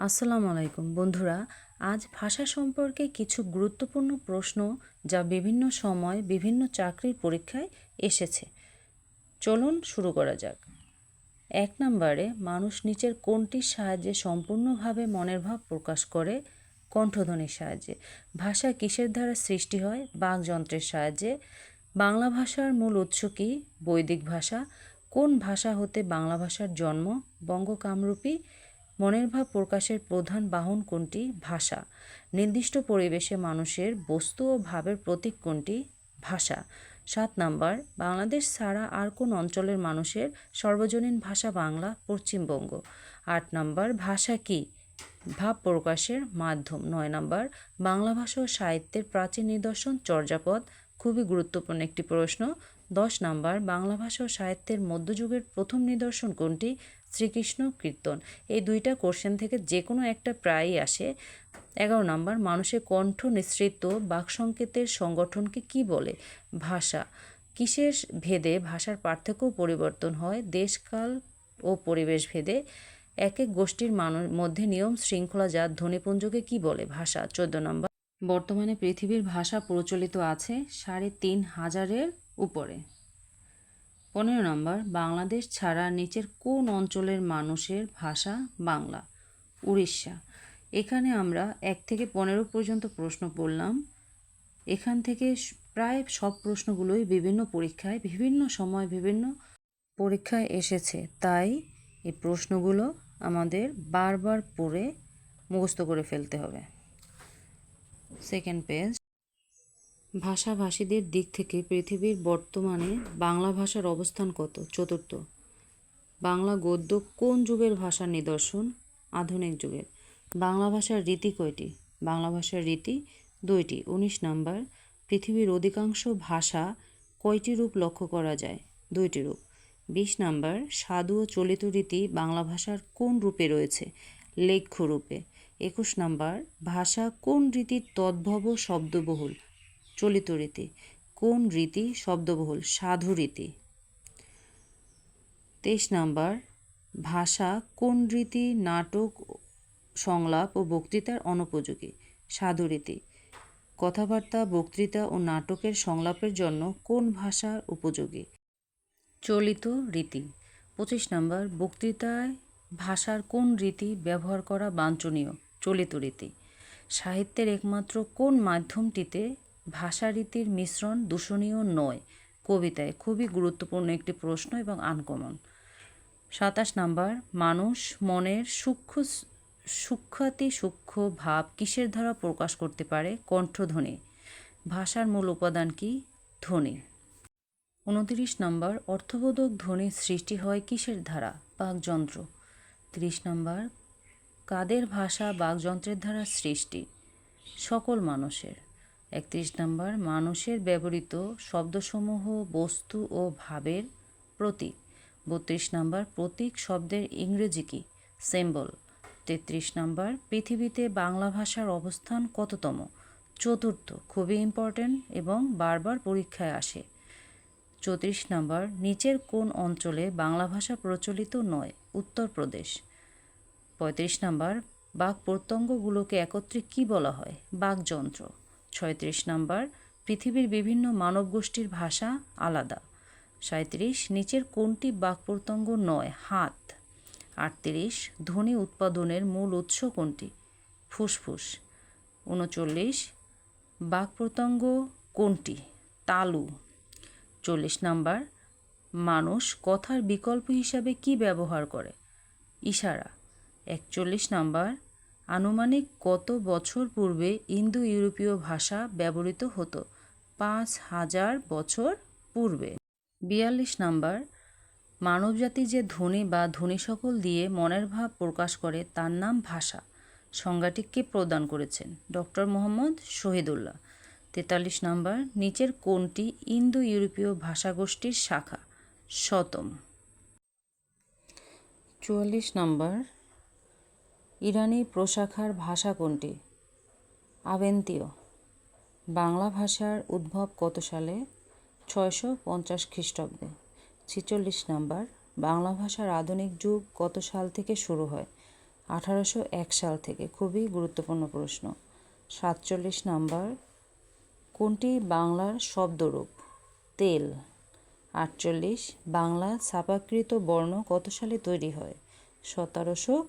আসসালামু আলাইকুম। বন্ধুরা, আজ ভাষা সম্পর্কে কিছু গুরুত্বপূর্ণ প্রশ্ন যা বিভিন্ন সময় বিভিন্ন চাকরির পরীক্ষায় এসেছে। চলুন শুরু করা যাক। এক নম্বরে, মানুষ নিচের কোনটির সাহায্যে সম্পূর্ণভাবে মনের ভাব প্রকাশ করে? কণ্ঠধ্বনির সাহায্যে। ভাষা কিসের দ্বারা সৃষ্টি হয়? বাকযন্ত্রের সাহায্যে। বাংলা ভাষার মূল উৎস কী? বৈদিক ভাষা। কোন ভাষা হতে বাংলা ভাষার জন্ম? বঙ্গকামরূপী। মনের ভাব প্রকাশের প্রধান বাহন কোনটি? ভাষা। নির্দিষ্ট পরিবেশে মানুষের বস্তু ও ভাবের প্রতীক কোনটি? ভাষা। সাত নাম্বার, বাংলাদেশ ছাড়া আর কোন অঞ্চলের মানুষের সর্বজনীন ভাষা বাংলা, পশ্চিমবঙ্গ। আট নাম্বার, ভাষা কি? ভাব প্রকাশের মাধ্যম। নয় নাম্বার, বাংলা ভাষা ও সাহিত্যের প্রাচীন নিদর্শন চর্যাপদ। খুবই গুরুত্বপূর্ণ একটি প্রশ্ন। দশ নাম্বার, বাংলা ভাষা ও সাহিত্যের মধ্যযুগের প্রথম নিদর্শন কোনটি? শ্রীকৃষ্ণ কীর্তন। এই দুইটা কোশ্চেন থেকে যে কোনো একটা প্রায়ই আসে। এগারো নাম্বার মানুষের কণ্ঠ নিঃসৃত বাকসংকেতের সংগঠনকে কি বলে? ভাষা। কিসের ভেদে ভাষার পার্থক্য পরিবর্তন হয়? দেশকাল ও পরিবেশ ভেদে এক এক গোষ্ঠীর মানুষ মধ্যে নিয়ম শৃঙ্খলা যা ধ্বনিপুঞ্জকে কি বলে? ভাষা। চোদ্দ নম্বর, বর্তমানে পৃথিবীর ভাষা প্রচলিত আছে সাড়ে তিন হাজারের উপরে। পনেরো নম্বর, বাংলাদেশ ছাড়া নিচের কোন অঞ্চলের মানুষের ভাষা বাংলা? উড়িষ্যা। এখানে আমরা এক থেকে পনেরো পর্যন্ত প্রশ্ন পড়লাম এখান থেকে প্রায় সব প্রশ্নগুলোই বিভিন্ন পরীক্ষায়, বিভিন্ন সময় বিভিন্ন পরীক্ষায় এসেছে। তাই এই প্রশ্নগুলো আমাদের বারবার পড়ে মুখস্থ করে ফেলতে হবে। Second page. ভাষাভাষীদের দিক থেকে পৃথিবীর বর্তমানে বাংলা ভাষার অবস্থান কত? চতুর্থ। বাংলা গদ্য কোন যুগের ভাষার নিদর্শন? আধুনিক যুগের। বাংলা ভাষার রীতি কয়টি? বাংলা ভাষার রীতি দুইটি। উনিশ নাম্বার, পৃথিবীর অধিকাংশ ভাষা কয়টি রূপ লক্ষ্য করা যায়? দুইটি রূপ। বিশ নাম্বার, সাধু ও চলিত রীতি বাংলা ভাষার কোন রূপে রয়েছে? লেখ্য রূপে। একুশ নাম্বার, ভাষা কোন রীতির তদ্ভব শব্দবহুল? চলিত রীতি কোন রীতি? শব্দবহুল। সাধু রীতি। তেইশ নাম্বার। ভাষা কোন রীতি? নাটক, সংলাপ ও বক্তৃতার অনুপযোগী। সাধু রীতি। কথাবার্তা, বক্তৃতা ও নাটকের সংলাপের জন্য কোন ভাষা উপযোগী? চলিত রীতি। পঁচিশ নাম্বার। বক্তৃতায় ভাষার কোন রীতি ব্যবহার করা বাঞ্ছনীয়? চলিত রীতি। সাহিত্যের একমাত্র কোন মাধ্যমটিতে ভাষা রীতির মিশ্রণ দূষণীয় নয়। কবিতায় খুবই গুরুত্বপূর্ণ একটি প্রশ্ন এবং আনকমন। সাতাশ নাম্বার, মানুষ মনের সূক্ষ্ম সূক্ষ্মাতি সূক্ষ্ম ভাব কিসের দ্বারা প্রকাশ করতে পারে? কণ্ঠধ্বনি। ভাষার মূল উপাদান কি? ধ্বনি। উনত্রিশ নম্বর, অর্থবোধক ধ্বনির সৃষ্টি হয় কিসের দ্বারা? বাকযন্ত্র। ত্রিশ নম্বর, কাদের ভাষা বাকযন্ত্রের দ্বারা সৃষ্টি? সকল মানুষের। একত্রিশ নম্বর, মানুষের ব্যবহৃত শব্দসমূহ, বস্তু ও ভাবের প্রতীক। বত্রিশ নম্বর, প্রতীক শব্দের ইংরেজি কি? সিম্বল তেত্রিশ নম্বর, পৃথিবীতে বাংলা ভাষার অবস্থান কততম? চতুর্থ, খুবই ইম্পর্ট্যান্ট এবং বারবার পরীক্ষায় আসে। চৌত্রিশ নম্বর, নিচের কোন অঞ্চলে বাংলা ভাষা প্রচলিত নয়? উত্তরপ্রদেশ। পঁয়ত্রিশ নম্বর, বাক প্রত্যঙ্গগুলোকে একত্রে কি বলা হয়? বাকযন্ত্র। ছয়ত্রিশ নম্বর, পৃথিবীর বিভিন্ন মানব গোষ্ঠীর ভাষা আলাদা। সাঁত্রিশ নিচের কোনটি বাক প্রত্যঙ্গ নয়? হাত। আটত্রিশ, ধ্বনি উৎপাদনের মূল উৎস কোনটি? ফুসফুস। উনচল্লিশ বাক প্রত্যঙ্গ কোনটি? তালু। চল্লিশ নাম্বার, মানুষ কথার বিকল্প হিসাবে কি ব্যবহার করে? ইশারা। একচল্লিশ নাম্বার আনুমানিক কত বছর পূর্বে ইন্দো ইউরোপীয় ভাষা ব্যবহৃত হতো? পাঁচ হাজার বছর পূর্বে। বিয়াল্লিশ নাম্বার। মানবজাতি যে ধ্বনি বা ধ্বনি সকল দিয়ে মনের ভাব প্রকাশ করে তার নাম ভাষা। সংজ্ঞাটি কে প্রদান করেছেন? ডক্টর মোহাম্মদ শহীদুল্লাহ। তেতাল্লিশ নম্বর। নিচের কোনটি ইন্দো ইউরোপীয় ভাষাগোষ্ঠীর শাখা? শতম। চুয়াল্লিশ নম্বর। ইরানি প্রশাখার ভাষা কোনটি? আবেন্তীয়। বাংলা ভাষার উদ্ভব কত সালে? ছয়শো পঞ্চাশ খ্রিস্টাব্দে। ছেচল্লিশ নাম্বার। বাংলা ভাষার আধুনিক যুগ কত সাল থেকে শুরু হয়? আঠারোশো এক সাল থেকে। খুবই গুরুত্বপূর্ণ প্রশ্ন। সাতচল্লিশ নাম্বার। কোনটি বাংলার শব্দরূপ? তেল। আটচল্লিশ। বাংলা ছাপাকৃত বর্ণ কত সালে তৈরি হয়? সতেরোশো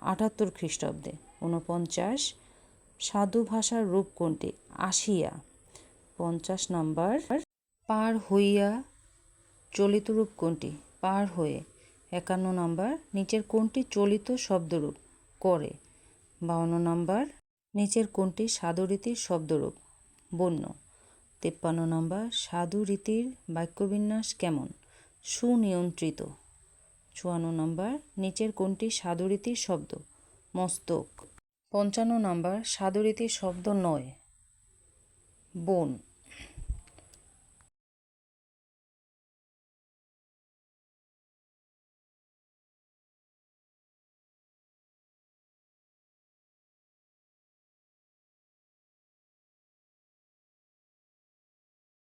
আটাত্তর খ্রিস্টাব্দে, ঊনপঞ্চাশ, সাধু ভাষার রূপ কোনটি? আসিয়া পঞ্চাশ নাম্বার। পার হইয়া চলিত রূপ কোনটি? পার হয়ে, একান্ন নাম্বার। নিচের কোনটি চলিত শব্দরূপ? করে। বাউন্ন নাম্বার। নিচের কোনটি সাধুরীতির শব্দরূপ? বন্য। তিপ্পান্ন নাম্বার। সাধু রীতির বাক্যবিন্যাস কেমন? সুনিয়ন্ত্রিত। চুয়ান্ন নম্বর নিচের কোনটি সাধুরীতির শব্দ? মস্তক। পঞ্চান্ন নম্বর সাধুরীতির শব্দ নয়। বন।